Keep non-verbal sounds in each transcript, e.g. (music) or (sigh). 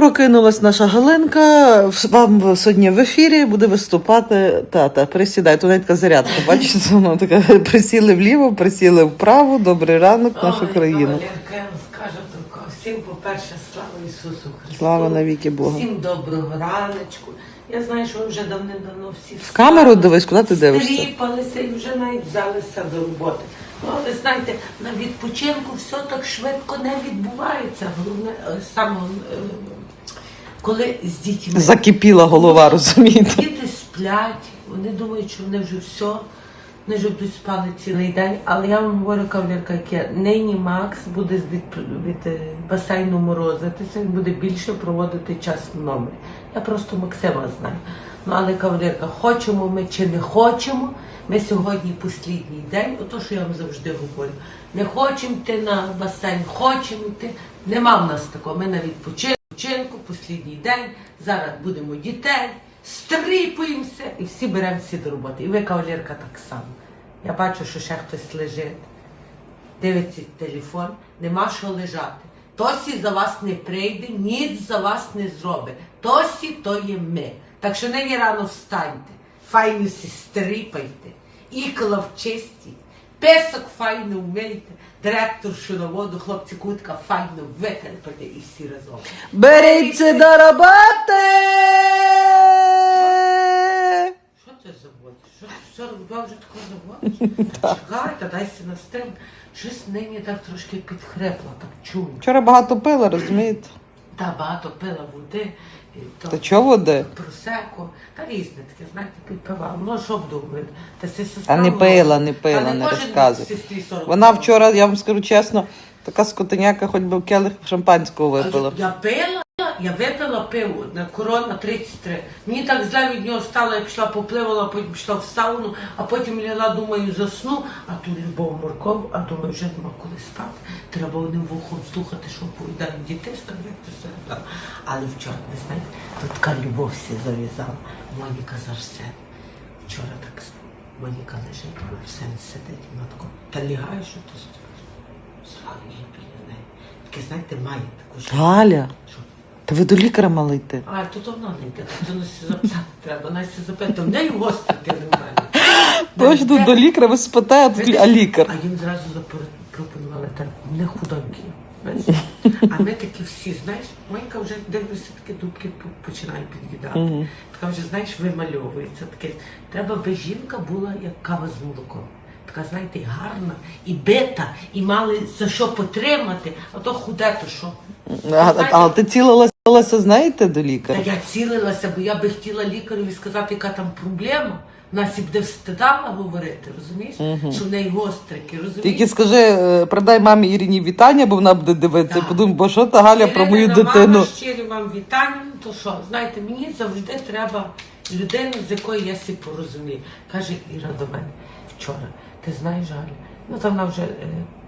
Прокинулась наша Галенка. В- Вам сьогодні в ефірі буде виступати тата. Присідай, тут навіть така зарядка. Бачите, (laughs) воно така присіли вліво, присіли вправо. Добрий ранок, нашу країну. Скажу. Всім, по-перше, слава Ісусу Христу. Слава навіки Богу. Всім доброго раночку. Я знаю, що ви вже давним-давно всі В камеру дивись, куди ти дивишся? Стріпалися і вже навіть взялися до роботи. Але знаєте, на відпочинку все так швидко не відбувається. Головне, е, саме е, коли з дітьми. Закипіла голова, розумієте? Діти сплять, вони думають, що вони вже все, вони вже будуть спали цілий день. Але я вам говорю, кавалерка, яке нині Макс буде з від, від е, басейну морозитися, він буде більше проводити час в номері. Я просто Максима знаю. Ну, але кавалерка, хочемо ми чи не хочемо, ми сьогодні послідній день, ото що я вам завжди говорю. Не хочемо йти на басейн, хочемо йти. Нема в нас такого. Ми на відпочинку, послідній день. Зараз будемо дітей, стріпуємося і всі беремо всі до роботи. І ви, кавалерка, так само. Я бачу, що ще хтось лежить, дивиться телефон, нема що лежати. Тосі за вас не прийде, ніц за вас не зробить. Тосі то є ми. Так що нині рано встаньте, файно стріпайте, ікла вчистіть, песок файно вмийте, директор на воду, хлопці кутка файно витерпайте і всі разом. Беріться до роботи! Що це заводиш? Що все робив вже тако заводиш? Чекайте, дайся на стрим. Щось нині так трошки підхрепла, так чую. Вчора багато пила, розумієте? Та багато пила води. Та чого води? Просеку, та різне таке, знаєте, підпивала. Ну, що б думаєте? Та А сестра. не була. пила, не Та пила, не кожен розказуй. сестрі 40 Вона років. вчора, я вам скажу чесно, така скотиняка, хоч би в келих шампанського випила. Я пила, я випила пиво на корона 33. Мені так зле від нього стало, я пішла попливала, потім пішла в сауну, а потім ляла, думаю, засну, а тут любов морков, а думаю, вже нема коли спати. Треба одним вухом слухати, що оповідають діти, ставити середа. Але вчора, ви знаєте, тут така любов всі зав'язала. Моніка з Арсен. Вчора так Моніка лежить, Арсен сидить, вона та лягає, що ти скажеш. Зразу біля неї. Таке, знаєте, має таку що. Галя, Що? Та ви до лікаря мали йти. А, то то вона не йде, то нас запитати треба, нас запитати. В неї гострики нормальні. Точно до лікаря ви спите, а лікар. А їм зразу запропонували так, не худонькі. А ми такі всі, знаєш, Монька вже дивлюся, такі дубки по- починає під'їдати. Така вже, знаєш, вимальовується. Таке. Треба би жінка була як кава з молоком. Така, знаєте, і гарна, і бита, і мали за що потримати, а то худе, то що. А, а ти цілилася, знаєте, до Та лікаря? я цілилася, бо я би хотіла лікареві сказати, яка там проблема. Нас і буде встидала говорити, розумієш? Що в неї гострики, розумієш? Тільки скажи, продай передай мамі Ірині вітання, бо вона буде дивитися. Подумай, бо що та Галя про мою дитину. Мама, щирі вам вітання. То що, знаєте, мені завжди треба людину, з якою я сі порозумію. Каже Іра до мене вчора. Ти знаєш, Галя? Ну там вона вже е,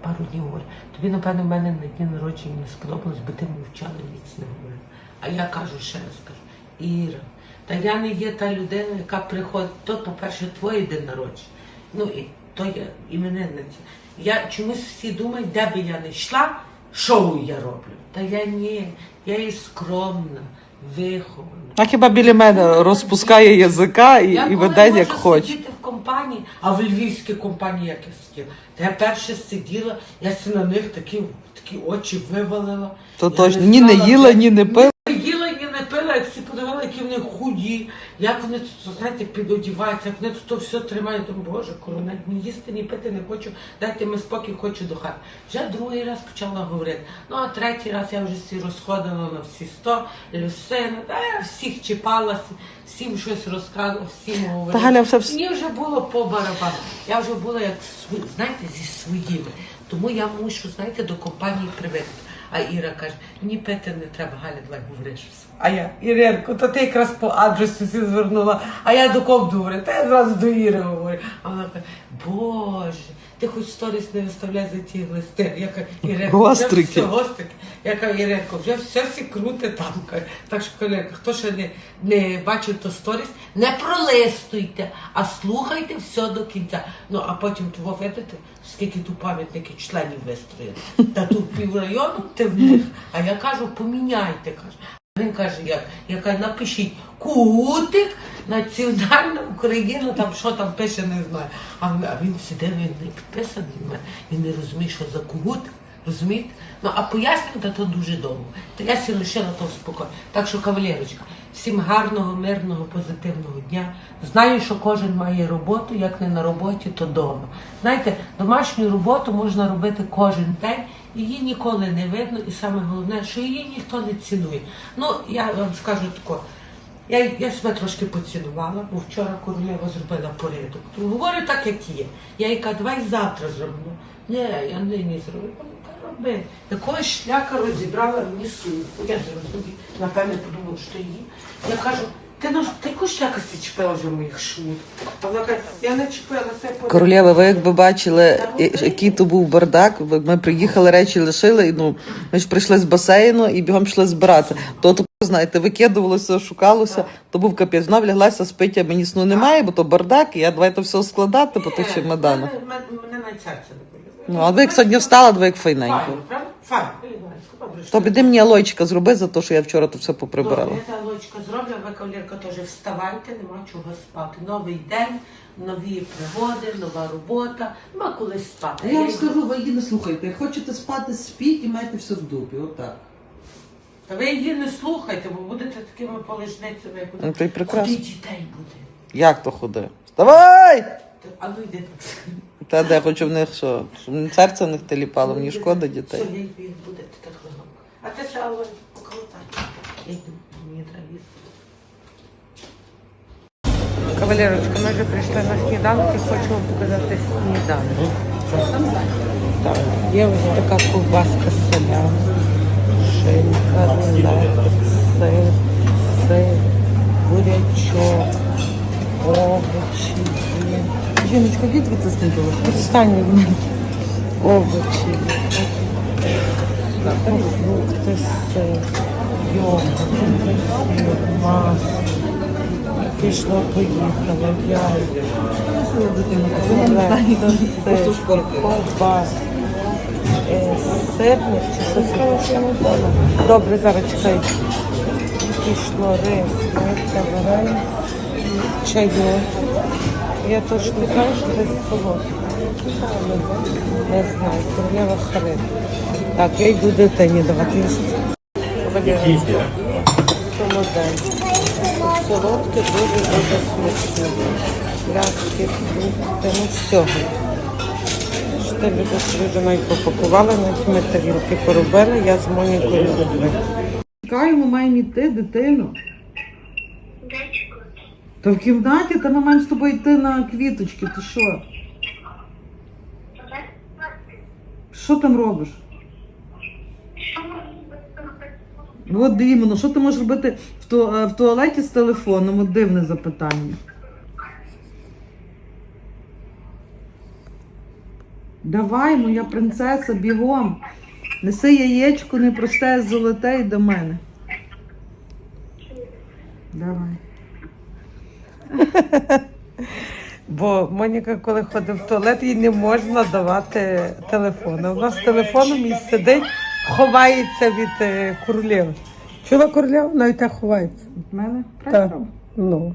пару днів говорить. Тобі, напевно, в мене на дні народження не сподобалось, бо ти мовчала ніц не говорила. А я кажу ще раз кажу, Іра, та я не є та людина, яка приходить. То, по-перше, твоє день народження. Ну і то я іменинниця. Я чомусь всі думають, де би я не йшла, шоу я роблю. Та я ні, я і скромна, вихована. А хіба біля мене розпускає язика і, Я і веде як хоче. сидіти в компанії, а в львівській компанії як я сиділа. Та я перше сиділа, я си на них такі, такі очі вивалила. То Я точно ні не знала, їла, де- ні не пила. не їла, ні не пила, як всі подивили, які худі, як вони тут, знаєте, підодіваються, як вони тут то все тримають. Думаю, Боже, корона, ні їсти, ні пити не хочу, дайте ми спокій, хочу до хати. Вже другий раз почала говорити. Ну, а третій раз я вже всі розходила на всі сто, Люсина, та я всіх чіпалася, всім щось розказувала, всім говорила. Галя все вс- Мені вже було по барабану. Я вже була як св- знаєте, зі своїми. Тому я мушу, знаєте, до компанії привикнути. А Іра каже, мені пити не треба, Галя, давай говориш все. А я, Іринко, то ти якраз по адресу всі звернула, а я до кого говорю. Та я зразу до Іри говорю. А вона каже, Боже, ти хоч сторіс не виставляй за ті глисти. Я кажу, Іринко, вже Гострики. все, гострики. Я кажу, Іринко, вже все всі круте там. Кажу. Так що, колега, хто ще не, не бачив то сторіс, не пролистуйте, а слухайте все до кінця. Ну, а потім того видите, скільки тут пам'ятників членів вистроїли. Та тут піврайону ти в них. А я кажу, поміняйте, кажу. Він каже, як? Я кажу, напишіть кутик, національна Україна, там що там пише, не знаю. А він- а він не підписаний він не розуміє, що за кут. Розумієте? Ну а пояснювати то дуже довго. То я сі лишила то в спокій. Так що, кавалерочка, всім гарного, мирного, позитивного дня. Знаю, що кожен має роботу, як не на роботі, то вдома. Знаєте, домашню роботу можна робити кожен день, її ніколи не видно, і саме головне, що її ніхто не цінує. Ну, я вам скажу тако. Я, я себе трошки поцінувала, бо вчора королева зробила порядок. Говорю так, як є. Я їй кажу, давай завтра зроблю. Ні, я нині зроблю. Ну, та роби. Якогось шляка розібрала мені сумку. Я не розумію. Напевне, подумав, що її. Я кажу, ти наш ти яку шляка си чіпила вже моїх шмут? А вона каже, я не чіпила це порядок. Королєва, ви якби бачили, і- який то був бардак. Ми приїхали, речі лишили, і ну ми ж прийшли з басейну і бігом пішли збирати. То знаєте, викидувалося, шукалося, то був капець. Вона вляглася спить, а мені сну немає, бо то бардак, і я давай то все складати по тих чемоданах. Мене, мене, мене навіть серце не боліло. Ну, а ви як сьогодні встала, ви як файненько. Правда? Файно. То біди мені алойчика зроби за те, що я вчора то все поприбирала. Добре, я та лочка зроблю, ви кавалерка теж вставайте, нема чого спати. Новий день, нові пригоди, нова робота, нема коли спати. Я вам скажу, ви її не слухайте. Хочете спати, спіть і маєте все в дупі. Отак. Та ви її не слухайте, бо будете такими полежницями, як Ну, то й прекрасно. Куди дітей буде? Як то ходи? Вставай! Та- А ну йди так. Та де хочу в них що? Щоб серце в них теліпало, мені шкода дітей. Все, я йду, буде ти так легко. А ти ще але поколотай. Я йду, мені треба їсти. Кавалерочка, ми вже прийшли на сніданок і хочу вам показати сніданок. Так, є ось така ковбаска селян, шинка, рулет, сир, сир, бурячок, овочі. Жіночка, відвідати з тим телефоном. Останні в мене овочі. Фрукти, сир, йогурт, масло. Пішло, поїхало, яйця. Е, Сирник чи сосиски? Добре, зараз чекай. Пішло рис, миска, варень, чайок. Я точно знаю, що десь солодке. Не знаю, королева Харит. Так, я йду дитині давати їсти. Солоденьке. Солодке дуже-дуже смачне. Пляшки, фрукти, ну всього. Любиш, дуже попакували, навіть ми тарілки поробили, я з Монікою люблю. Чекаємо, маємо йти, дитину. Та в кімнаті, та ми маємо з тобою йти на квіточки. Ти що? Що там робиш? що можна робити? От іменно, що ти можеш робити в, е, в туалеті з телефоном? От дивне запитання. Давай, моя принцеса, бігом. Неси яєчко, не просте, золоте і до мене. Давай. (laughs) Бо Моніка, коли ходить в туалет, їй не можна давати телефону. Вона з телефоном і сидить, ховається від е, королеви. Чула королева? Навіть так ховається. Від мене? Так. Ну.